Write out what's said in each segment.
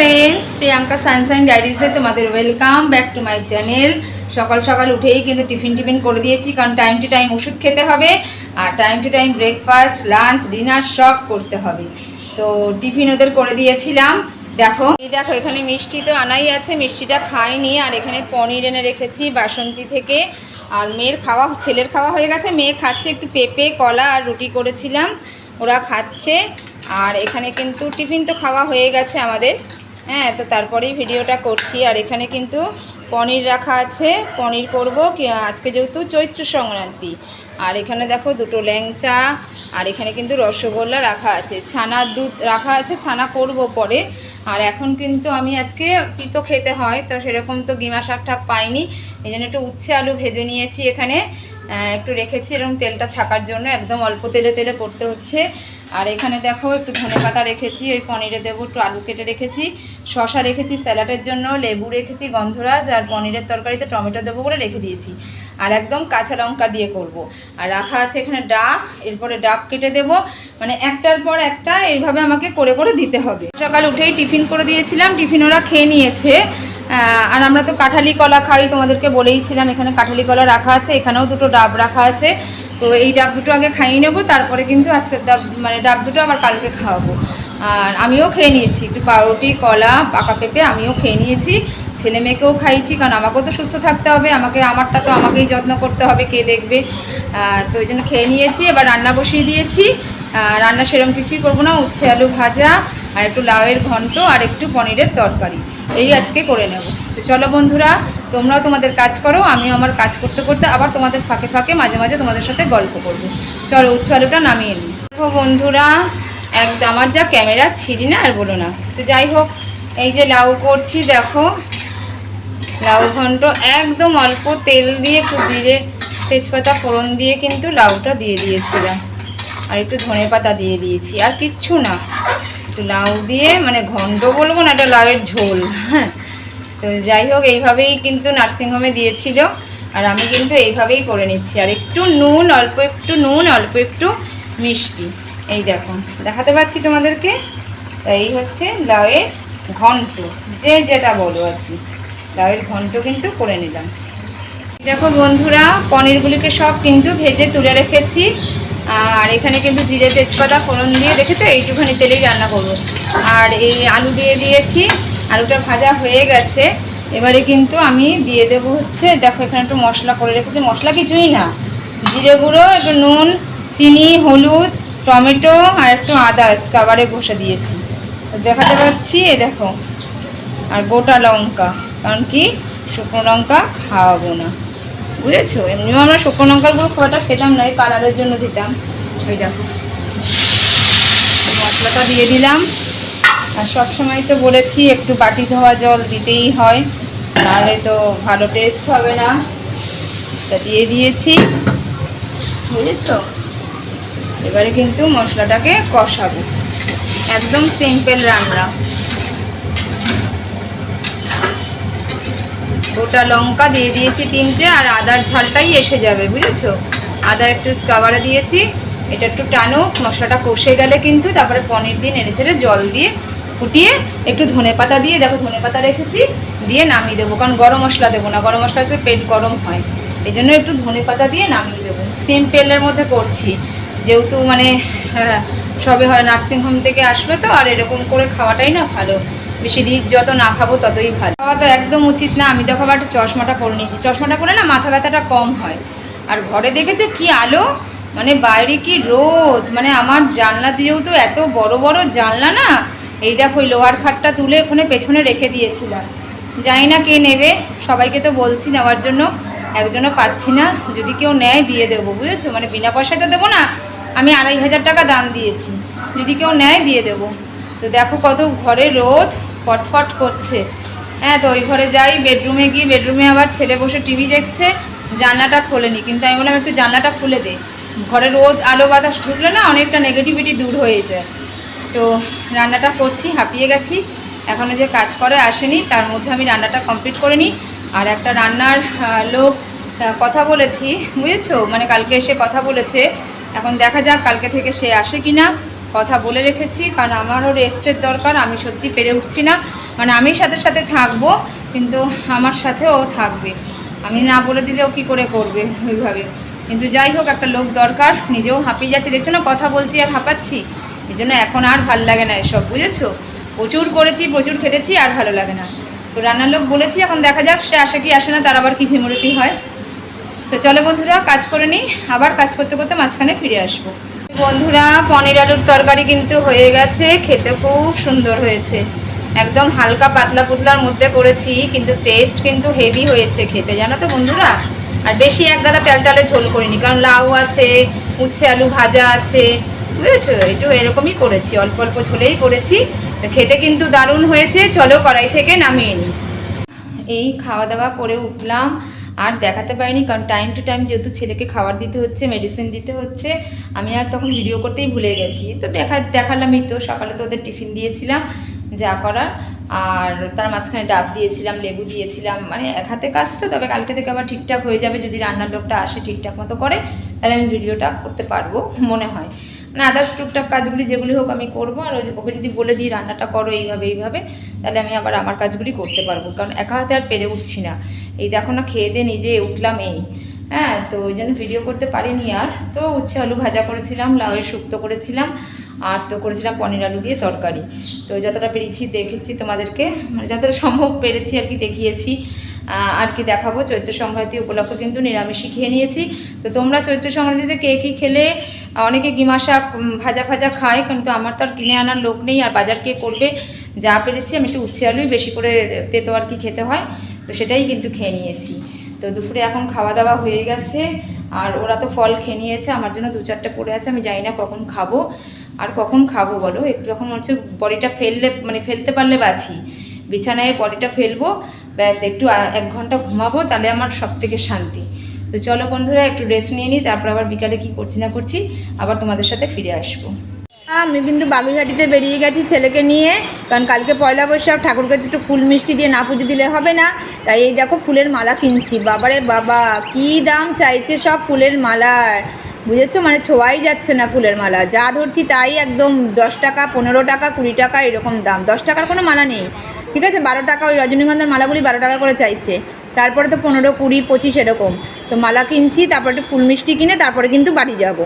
Friends Priyanka sunshine ডায়েরিজে তোমাদের welcome back to my channel সকাল সকাল উঠেই কিন্তু টিফিন টিফিন করে দিয়েছি, কারণ টাইম টু টাইম ওষুধ খেতে হবে, আর time to time breakfast lunch dinner সব করতে হবে। তো টিফিন ওদের করে দিয়েছিলাম। দেখো, এই দেখো, এখানে মিষ্টি তো আনাই আছে, মিষ্টিটা খাইনি, আর এখানে পনির এনে রেখেছি বাসন্তী থেকে। আর মেয়ের খাওয়া, ছেলের খাওয়া হয়ে গেছে, মেয়ে খাচ্ছে একটু পেঁপে, কলা আর রুটি করেছিলাম, ওরা খাচ্ছে। আর এখানে কিন্তু টিফিন তো খাওয়া হয়ে গেছে আমাদের। হ্যাঁ তো তারপরেই ভিডিওটা করছি। আর এখানে কিন্তু পনির রাখা আছে। পনির করব। আজকে যেহেতু চৈত্র সংক্রান্তি। আর এখানে দেখো দুটো ল্যাংচা, আর এখানে কিন্তু রসগোল্লা রাখা আছে। ছানার দুধ রাখা আছে, ছানা করব পরে। আর এখন কিন্তু আমি আজকে কি তো খেতে হয়, তো সেরকম তো গিমা শাক ঠাক পাইনি। এই জন্য একটু উচ্ছে আলু ভেজে নিয়েছি এখানে। একটু রেখেছি এরকম তেলটা ছাকার জন্য। একদম অল্প তেলে তেলে করতে হচ্ছে। আর এখানে দেখো একটু ধনে পাতা রেখেছি, ওই পনিরে দেবো, একটু আলু কেটে রেখেছি শশা রেখেছি স্যালাডের জন্য, লেবু রেখেছি, গন্ধরাজ, আর পনিরের তরকারিতে টমেটো দেবো বলে রেখে দিয়েছি। আর একদম কাঁচা লঙ্কা দিয়ে করব। আর রাখা আছে এখানে ডাব, এরপরে ডাব কেটে দেবো। মানে একটার পর একটা এইভাবে আমাকে করে করে দিতে হবে। সকাল উঠেই টিফিন করে দিয়েছিলাম, টিফিন ওরা খেয়ে নিয়েছে। আর আমরা তো কাঁঠালি কলা খাই, তোমাদেরকে বলেইছিলাম, এখানে কাঁঠালি কলা রাখা আছে, এখানেও দুটো ডাব রাখা আছে। তো এই ডাব দুটো আগে খাইয়ে নেব, তারপরে কিন্তু আজকে ডাব মানে ডাব দুটো আবার কালকে খাওয়াবো। আর আমিও খেয়ে নিয়েছি, একটু পাউরুটি, কলা, পাকা পেঁপে আমিও খেয়ে নিয়েছি। ছেলে মেয়েকেও খাইয়েছি, কারণ আমাকেও তো সুস্থ থাকতে হবে, আমাকে, আমারটা তো আমাকেই যত্ন করতে হবে, কে দেখবে। তো ওই জন্য খেয়ে নিয়েছি, এবার রান্না বসিয়ে দিয়েছি। রান্না সেরকম কিছুই করব না, উচ্ছে আলু ভাজা, আর একটু লাউয়ের ঘন্ট, আর একটু পনিরের তরকারি। এই আজকে করে নেব। তো চলো বন্ধুরা, তোমরাও তোমাদের কাজ করো, আমিও আমার কাজ করতে করতে আবার তোমাদের ফাঁকে ফাঁকে মাঝে মাঝে তোমাদের সাথে গল্প করব। চলো উচ্ছে আলুটা নামিয়ে নিই। দেখো বন্ধুরা একদম আমার যা ক্যামেরা ছিঁড়ি না আর বলো না। তো যাই হোক, এই যে লাউ করছি, দেখো। লাউ ঘন্ট একদম অল্প তেল দিয়ে জিরে তেজপাতা ফোড়ন দিয়ে কিন্তু লাউটা দিয়ে দিয়েছিলাম। আর একটু ধনে পাতা দিয়ে দিয়েছি, আর কিচ্ছু না। একটু লাউ দিয়ে মানে ঘন্ট বলব না, এটা লাউয়ের ঝোল। হ্যাঁ তো যাই হোক, এইভাবেই কিন্তু নার্সিংহোমে দিয়েছিল, আর আমি কিন্তু এইভাবেই করে নিচ্ছি। আর একটু নুন, অল্প একটু নুন, অল্প একটু মিষ্টি। এই দেখো, দেখাতে পাচ্ছি তোমাদেরকে? এই হচ্ছে লাউয়ের ঘন্ট, যে যেটা বলো আর কি। লাউয়ের ঘন্ট কিন্তু করে নিলাম। দেখো বন্ধুরা, পনিরগুলিকে সব কিন্তু ভেজে তুলে রেখেছি। আর এখানে কিন্তু জিরে তেজপাতা ফোড়ন দিয়ে দেখে তো এইটুখানি তেলেই রান্না করব। আর এই আলু দিয়ে দিয়েছি, আলুটা ভাজা হয়ে গেছে। এবারে কিন্তু আমি দিয়ে দেবো হচ্ছে, দেখো এখানে একটু মশলা করে রেখেছি। মশলা কিছুই না, জিরে গুঁড়ো, একটু নুন, চিনি, হলুদ, টমেটো আর একটু আদা কাবারে ঘষে দিয়েছি। দেখাতে পাচ্ছি, এ দেখো, আর গোটা লঙ্কা, কারণ কি শুকনো লঙ্কা খাওয়াবো না। বুঝেছ? এমনিও আমরা শুকনো লঙ্কারগুলো খুব একটা খেতাম না, এই কালারের জন্য দিতাম। ওই দেখো। মশলাটা দিয়ে দিলাম। আর সবসময় তো বলেছি, একটু বাটি ধোয়া জল দিতেই হয়, নাহলে তো ভালো টেস্ট হবে না। তা দিয়ে দিয়েছি। বুঝেছ? এবারে কিন্তু মশলাটাকে কষাবো। একদম সিম্পল রান্না। গোটা লঙ্কা দিয়ে দিয়েছি তিনটে, আর আদার ঝালটাই এসে যাবে, বুঝেছ? আদা একটু স্কাবারে দিয়েছি, এটা একটু টানুক, মশলাটা কষে গেলে কিন্তু তারপরে পনির দিয়ে নেড়ে ছেড়ে জল দিয়ে ফুটিয়ে একটু ধনে পাতা দিয়ে, দেখো ধনে পাতা রেখেছি, দিয়ে নামিয়ে দেবো, কারণ গরম মশলা দেবো না, গরম মশলা পেট গরম হয়। এই জন্য একটু ধনে পাতা দিয়ে নামিয়ে দেবো। সিম্পলের মধ্যে করছি, যেহেতু মানে সবে হয় নার্সিংহোম থেকে আসলো তো, আর এরকম করে খাওয়াটাই না ভালো। বেশি রিচ যত না খাব ততই ভালো। খাওয়া তো একদম উচিত না, আমি দেখো আবার চশমাটা পরে নিয়েছি। চশমাটা পরে না মাথা ব্যথাটা কম হয়। আর ঘরে দেখেছ কি আলো? মানে বাইরে কি রোদ? মানে আমার জানলা দিয়েও তো এত বড় বড় জানলা না, এই দেখো ওই লোহার খাটটা তুলে ওখানে পেছনে রেখে দিয়েছিলাম। জানি না কে নেবে, সবাইকে তো বলছি নেওয়ার জন্য। একজনও পাচ্ছি না, যদি কেউ নেয় দিয়ে দেবো, বুঝেছ? মানে বিনা পয়সাতে দেবো না, আমি আড়াই হাজার টাকা দাম দিয়েছি। যদি কেউ নেয় দিয়ে দেবো। তো দেখো কত ঘরে রোদ ফটফট করছে। হ্যাঁ তো ওই ঘরে যাই, বেডরুমে গিয়ে বেডরুমে আবার ছেলে বসে টিভি দেখছে, জানলাটা খোলেনি। কিন্তু আমি বললাম, একটু জানলাটা খুলে দে। ঘরে রোদ, আলো বাতাস ঢুকলে না অনেকটা নেগেটিভিটি দূর হয়ে যায়। তো রান্নাটা করছি, হাঁপিয়ে গেছি। এখনও যে কাজ করে আসেনি, তার মধ্যে আমি রান্নাটা কমপ্লিট করে নিই। আর একটা রান্নার লোক কথা বলেছি, বুঝেছ? মানে কালকে এসে কথা বলেছে। এখন দেখা যাক কালকে থেকে সে আসে কি না কথা বলে রেখেছি, কারণ আমারও রেস্টের দরকার, আমি সত্যি পেরে উঠছি না। মানে আমি সাথে সাথে থাকব, কিন্তু আমার সাথে ও থাকবে। আমি না বলে দিলে ও কী করে করবে ওইভাবে। কিন্তু যাই হোক, একটা লোক দরকার, নিজেও হাঁপিয়ে যাচ্ছে। দেখছ না, কথা বলছি আর হাঁপাচ্ছি। এই জন্য এখন আর ভালো লাগে না এসব, বুঝেছ? প্রচুর করেছি, প্রচুর খেটেছি, আর ভালো লাগে না। তো রান্নার লোক বলেছি, এখন দেখা যাক, সে আসে কি আসে না, তার আবার কি ভীমরতি হয়। তো চলো বন্ধুরা, কাজ করে নিই। আবার কাজ করতে করতে মাঝখানে ফিরে আসব। বন্ধুরা, পনির আলুর তরকারি কিন্তু হয়ে গেছে, খেতে খুব সুন্দর হয়েছে। একদম হালকা পাতলা পুতলার মধ্যে করেছি, কিন্তু টেস্ট কিন্তু হেভি হয়েছে খেতে, জানো তো বন্ধুরা? আর বেশি এক গাদা টালে ঝোল করিনি, কারণ লাউ আছে, উচ্ছে আলু ভাজা আছে, বুঝেছ? একটু এরকমই করেছি, অল্প অল্প ঝোলেই করেছি। খেতে কিন্তু দারুণ হয়েছে, চলো কড়াই থেকে নামিয়ে নিই। এই খাওয়া দাওয়া করে উঠলাম আর দেখাতে পারিনি, কারণ টাইম টু টাইম যেহেতু ছেলেকে খাবার দিতে হচ্ছে মেডিসিন দিতে হচ্ছে, আমি আর তখন ভিডিও করতেই ভুলে গেছি। তো দেখা, দেখালামই তো, সকালে তো ওদের টিফিন দিয়েছিলাম, যা করার। আর তার মাঝখানে ডাব দিয়েছিলাম, লেবু দিয়েছিলাম মানে এক হাতে কাজ তো, তবে কালকে থেকে আবার ঠিকঠাক হয়ে যাবে, যদি রান্নার লোকটা আসে ঠিকঠাক মতো করে, তাহলে আমি ভিডিওটা করতে পারব, মনে হয়। মানে আদার্স টুকটাক কাজগুলি যেগুলি হোক আমি করব, আর ওই ওকে যদি বলে দিই, রান্নাটা করো এইভাবে এইভাবে, তাহলে আমি আবার আমার কাজগুলি করতে পারব, কারণ একা হাতে আর পেরে উঠছি না। এই দেখো না খেয়ে দিয়ে নিজে উঠলাম এই। হ্যাঁ তো ওই জন্য ভিডিও করতে পারিনি আর। তো উচ্ছে আলু ভাজা করেছিলাম লাউয়ের শুক্তো করেছিলাম, আর তো করেছিলাম পনির আলু দিয়ে তরকারি। তো যতটা পেরেছি দেখেছি তোমাদেরকে মানে যতটা সম্ভব পেরেছি আর কি দেখিয়েছি। আর কি দেখাবো, চৈত্র সংক্রান্তি উপলক্ষে কিন্তু নিরামিষই খেয়ে নিয়েছি। তো তোমরা চৈত্র সংক্রান্তিতে কে কী খেলে অনেকে গিমা শাক ভাজা ফাজা খায়, কিন্তু আমার তো আর কিনে আনার লোক নেই, আর বাজার কে করবে, যা পেরেছি আমি একটু উচ্ছে আলুই বেশি করে তেতো আর কি খেতে হয়, তো সেটাই কিন্তু খেয়ে নিয়েছি। তো দুপুরে এখন খাওয়া দাওয়া হয়ে গেছে, আর ওরা তো ফল খেয়ে নিয়েছে, আমার জন্য দু চারটে পড়ে আছে, আমি জানি না কখন খাব, আর কখন খাব বলো? একটু এখন হচ্ছে বডিটা ফেললে মানে ফেলতে পারলে বাঁচি। বিছানায় বডিটা ফেলব, ব্যাস একটু এক ঘণ্টা ঘুমাবো, তাহলে আমার সব থেকে শান্তি। তো চলো বন্ধুরা, একটু রেস্ট নিয়ে নিই, তারপর আবার বিকালে কি করছি না করছি, আবার তোমাদের সাথে ফিরে আসব। আমি কিন্তু বাগুইহাটিতে বেরিয়ে গেছি ছেলেকে নিয়ে, কারণ কালকে পয়লা বৈশাখ, ঠাকুরকে একটু ফুল মিষ্টি দিয়ে না পুজো দিলে হবে না, তাই এই দেখো ফুলের মালা কিনছি। বাবারে বাবা, কি দাম চাইছে সব ফুলের মালার? বুঝেছ? মানে ছোঁয়াই যাচ্ছে না ফুলের মালা। যা ধরছি তাই একদম দশ টাকা পনেরো টাকা কুড়ি টাকা এরকম দাম। দশ টাকার কোনো মালা নেই। ঠিক আছে? বারো টাকা ওই রজনীগন্ধার মালাগুলি বারো টাকা করে চাইছে। তারপরে তো পনেরো কুড়ি পঁচিশ এরকম। তো মালা কিনছি তারপরে একটু ফুল মিষ্টি কিনে তারপরে কিন্তু বাড়ি যাব।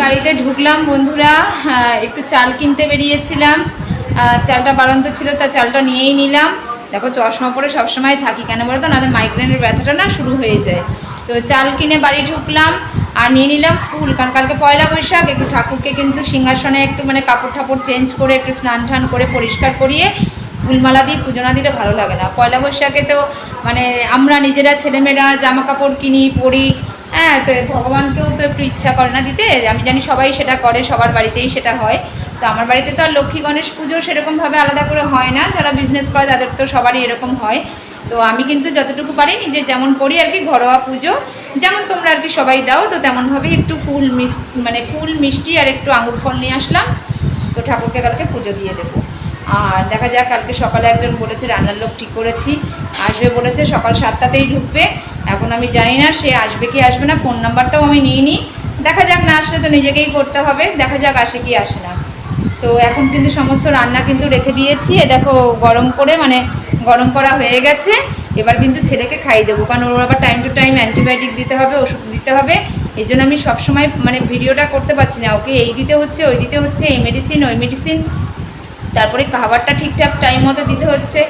বাড়িতে ঢুকলাম বন্ধুরা। হ্যাঁ, একটু চাল কিনতে বেরিয়েছিলাম। চালটা বাড়ন্ত ছিল, তা চালটা নিয়েই নিলাম। দেখো, চশমা পরে সবসময় থাকি কেন বলো তো? নাহলে মাইগ্রেনের ব্যথাটা না শুরু হয়ে যায়। তো চাল কিনে বাড়ি ঢুকলাম আর নিয়ে নিলাম ফুল। কারণ কালকে পয়লা বৈশাখ, একটু ঠাকুরকে কিন্তু সিংহাসনে একটু মানে কাপড় ঠাপড় চেঞ্জ করে, একটু স্নান টান করে পরিষ্কার করিয়ে ফুলমালা দিয়ে পুজো না দিলে ভালো লাগে না। পয়লা বৈশাখে তো মানে আমরা নিজেরা ছেলেমেয়েরা জামা কাপড় কিনি, পরি হ্যাঁ তো ভগবানকেও তো একটু ইচ্ছা করে না দিতে। আমি জানি সবাই সেটা করে, সবার বাড়িতেই সেটা হয়। তো আমার বাড়িতে তো আর লক্ষ্মী গণেশ পুজো সেরকমভাবে আলাদা করে হয় না, যারা বিজনেস করে তাদের তো সবারই এরকম হয়। তো আমি কিন্তু যতটুকু পারি নিজে যেমন করি আর কি ঘরোয়া পুজো, যেমন তোমরা আর কি সবাই দাও, তো তেমনভাবেই একটু ফুল মিষ্টি মানে ফুল মিষ্টি আর একটু আঙুর ফল নিয়ে আসলাম। তো ঠাকুরকে কালকে পুজো দিয়ে দেবো। আর দেখা যাক, কালকে সকালে একজন বলেছে রান্নার লোক ঠিক করেছি। আসবে বলেছে, সকাল সাতটাতেই ঢুকবে। এখন আমি জানি না সে আসবে কি আসবে না ফোন নাম্বারটাও আমি নিই দেখা যাক না আসলে তো নিজেকেই করতে হবে। দেখা যাক আসে কি আসে না। তো এখন কিন্তু সমস্ত রান্না কিন্তু রেখে দিয়েছি। এ দেখো গরম করে মানে গরম করা হয়ে গেছে। এবার কিন্তু ছেলেকে খাই দেবো, কারণ ওর আবার টাইম টু টাইম অ্যান্টিবায়োটিক দিতে হবে, ওষুধ দিতে হবে। এই জন্য আমি সবসময় মানে ভিডিওটা করতে পারছি না। ওকে এই দিতে হচ্ছে, ওই দিতে হচ্ছে, এই মেডিসিন ওই মেডিসিন তারপরে খাবারটা ঠিকঠাক টাইম মতো দিতে হচ্ছে।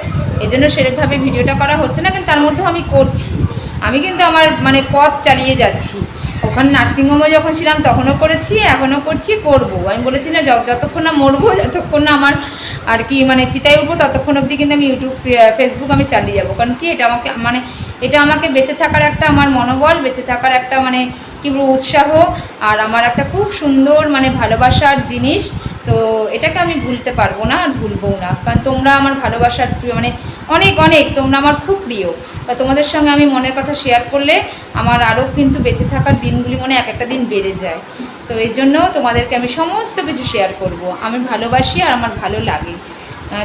এই জন্য সেরকমভাবে ভিডিওটা করা হচ্ছে না, কিন্তু তার মধ্যেও আমি করছি। আমি কিন্তু আমার মানে পথ চালিয়ে যাচ্ছি। ওখানে নার্সিংহোমে যখন ছিলাম, তখনও করেছি, এখনও করছি, করব। আমি বলেছি না, যত- যতক্ষণ না মরবো, যতক্ষণ না আমার আর কি মানে চিতায় উঠবো, ততক্ষণ অবধি কিন্তু আমি ইউটিউব ফেসবুক আমি চালিয়ে যাব। কারণ কি, এটা আমাকে মানে এটা আমাকে বেঁচে থাকার একটা আমার মনোবল, বেঁচে থাকার একটা মানে কি উৎসাহ, আর আমার একটা খুব সুন্দর মানে ভালোবাসার জিনিস। তো এটাকে আমি ভুলতে পারব না আর ভুলবও না। কারণ তোমরা আমার ভালোবাসার প্রিয় মানে অনেক অনেক তোমরা আমার খুব প্রিয়। বা তোমাদের সঙ্গে আমি মনের কথা শেয়ার করলে আমার আরও কিন্তু বেঁচে থাকার দিনগুলি মনে এক একটা দিন বেড়ে যায়। তো এই জন্য তোমাদেরকে আমি সমস্ত কিছু শেয়ার করব। আমি ভালোবাসি আর আমার ভালো লাগে।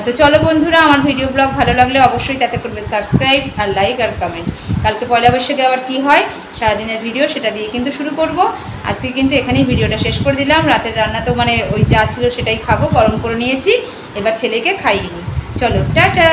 তো চলো বন্ধুরা, আমার ভিডিও ব্লগ ভালো লাগলে অবশ্যই তাতে করবে সাবস্ক্রাইব আর লাইক আর কমেন্ট কালকে পয়লা বৈশাখে আবার কি হয়? সারাদিনের ভিডিও সেটা দিয়ে কিন্তু শুরু করব। আজকে কিন্তু এখানেই ভিডিওটা শেষ করে দিলাম। রাতের রান্না তো মানে ওই যা ছিল সেটাই খাব, গরম করে নিয়েছি। এবার ছেলেকে খাইয়ে চলো, টাটা!